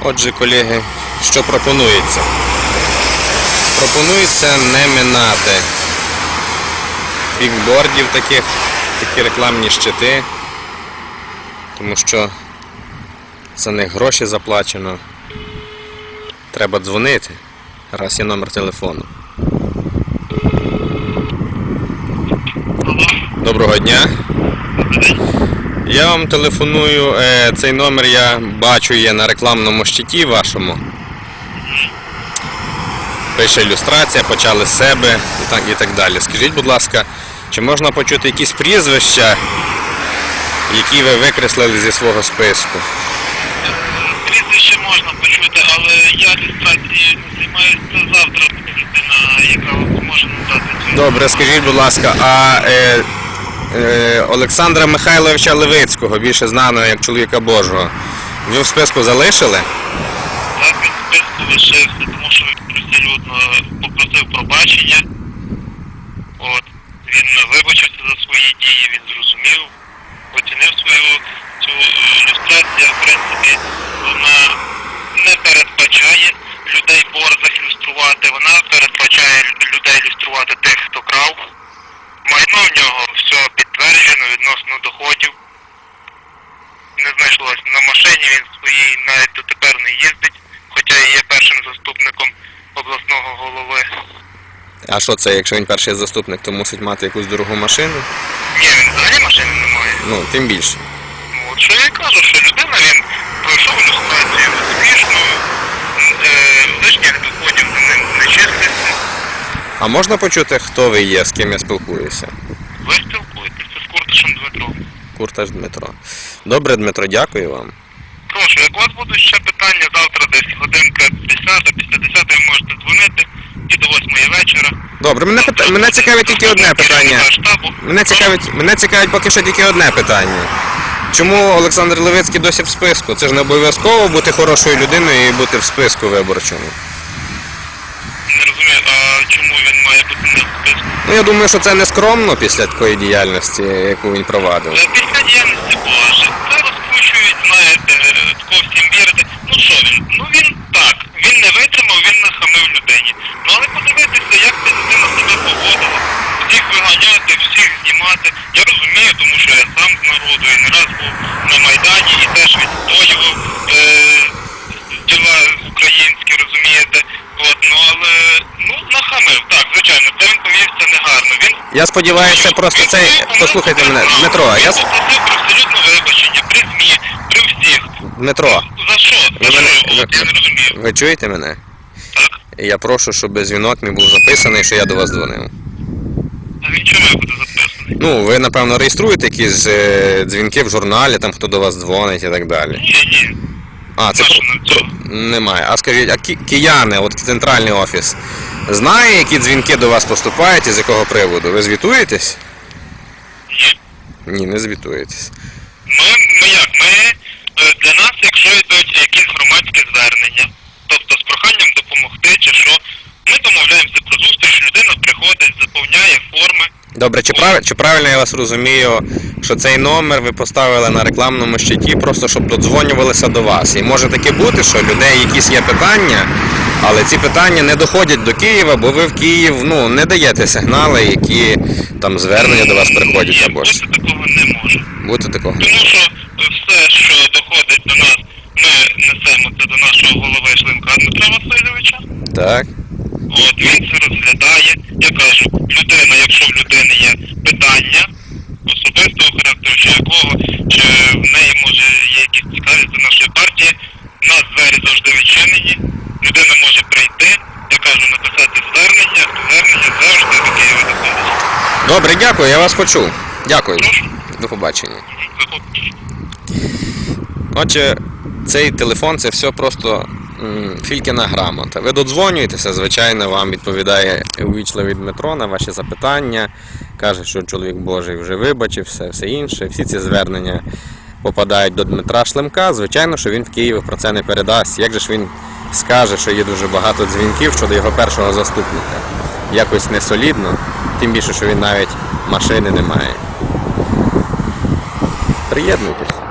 Отже, колеги, що пропонується? Пропонується не минати бікбордів таких, такі рекламні щити, тому що за них гроші заплачено. Треба дзвонити, раз є номер телефону. Доброго дня. Я вам телефоную, е, цей номер я бачу є на рекламному щиті вашому. Пише ілюстрація, почали з себе і так, і так далі. Скажіть, будь ласка, чи можна почути якісь прізвища, які ви викреслили зі свого списку? Прізвище можна почути, але я ілюстрацією займаюся. Завтра яка може надати. Добре, скажіть, будь ласка, а е, Олександра Михайловича Левицького, більше знаного як чоловіка Божого, ви в списку залишили? Так, він в списку лишився, тому що абсолютно попросив пробачення. От. Він вибачився за свої дії, він зрозумів, оцінив свою цю е, ілюстрацію. В принципі, вона не передбачає людей борзих ілюструвати, вона передбачає людей ілюструвати тих, хто крав. Майно в нього відносно доходів. Не знайшлось. На машині він своїй навіть дотепер не їздить, хоча і є першим заступником обласного голови. А що це, якщо він перший заступник, то мусить мати якусь дорогу машину? Ні, він взагалі машини не має. Ну, тим більше. Ну, от що я і кажу, що людина він пройшов ілюстрацію успішно, е, лишніх доходів за ним не числиться. А можна почути, хто ви є, з ким я спілкуюся? Куртишем Дмитром. Курташ Дмитро. Добре, Дмитро, дякую вам. Прошу, як у вас будуть ще питання завтра десь годинка 10, після 10 ви можете дзвонити і до 8 вечора. Добре, мене, пита... мене цікавить тільки одне питання. Мене цікавить, мене цікавить поки що тільки одне питання. Чому Олександр Левицький досі в списку? Це ж не обов'язково бути хорошою людиною і бути в списку виборчому. Не розумію, а Ну я думаю, що це не скромно після такої діяльності, яку він провадив. Е, Після діяльності Боже, це розкручують, знаєте, е, тако всім вірити. Ну що він? Ну він так, він не витримав, він нахамив людині. Ну але подивитися, як ця людина себе поводила. Всіх виганяти, всіх знімати. Я розумію, тому що я сам з народу і не раз був на Майдані і теж відстоював е, діла українські, розумієте. От, ну але ну нахамив, так, звичайно, це він повівся негарно. Він Я сподіваюся, просто цей. Послухайте мене, Дмитро, я. Дмитро, За що? ви мене ви, я ви чуєте мене? Так? Я прошу, щоб дзвінок мій був записаний, що я до вас дзвонив. А він чому буде записаний? Ну, ви напевно реєструєте якісь е, дзвінки в журналі, там хто до вас дзвонить і так далі. Ні, ні. А, це про- немає. А скажіть, а ки- кияни, от центральний офіс, знає, які дзвінки до вас поступають і з якого приводу? Ви звітуєтесь? Ні. Ні, не звітуєтесь. Ми, ми як? Ми е, для нас, якщо йдуть якісь громадські звернення, тобто з проханням допомогти чи що, ми домовляємося про зустріч, людина приходить, заповняє форми. Добре, чи, прав... чи правильно я вас розумію, що цей номер ви поставили на рекламному щиті, просто щоб додзвонювалися до вас? І може таке бути, що людей якісь є питання, але ці питання не доходять до Києва, бо ви в Київ ну, не даєте сигнали, які там звернення до вас приходять або ж. бути такого не може. Бути такого. Тому що все, що доходить до нас, ми несемо це до нашого голови Шлинка Дмитра Васильовича. Так. От він це розглядає. Я кажу, людина, якщо в людини є питання особистого характеру, чи якого, чи в неї може є якісь цікаві до нашої партії, у нас двері завжди відчинені. Людина може прийти, я кажу, написати звернення, звернення завжди до Києва доходить. Добре, дякую, я вас почув. Дякую. До побачення. Отже, цей телефон це все просто фількіна грамота. Ви додзвонюєтеся, звичайно, вам відповідає увічливий Дмитро на ваші запитання. Каже, що чоловік Божий вже вибачив, все, все інше. Всі ці звернення попадають до Дмитра Шлемка. Звичайно, що він в Києві про це не передасть. Як же ж він скаже, що є дуже багато дзвінків щодо його першого заступника? Якось не солідно, тим більше, що він навіть машини не має. Приєднуйтесь.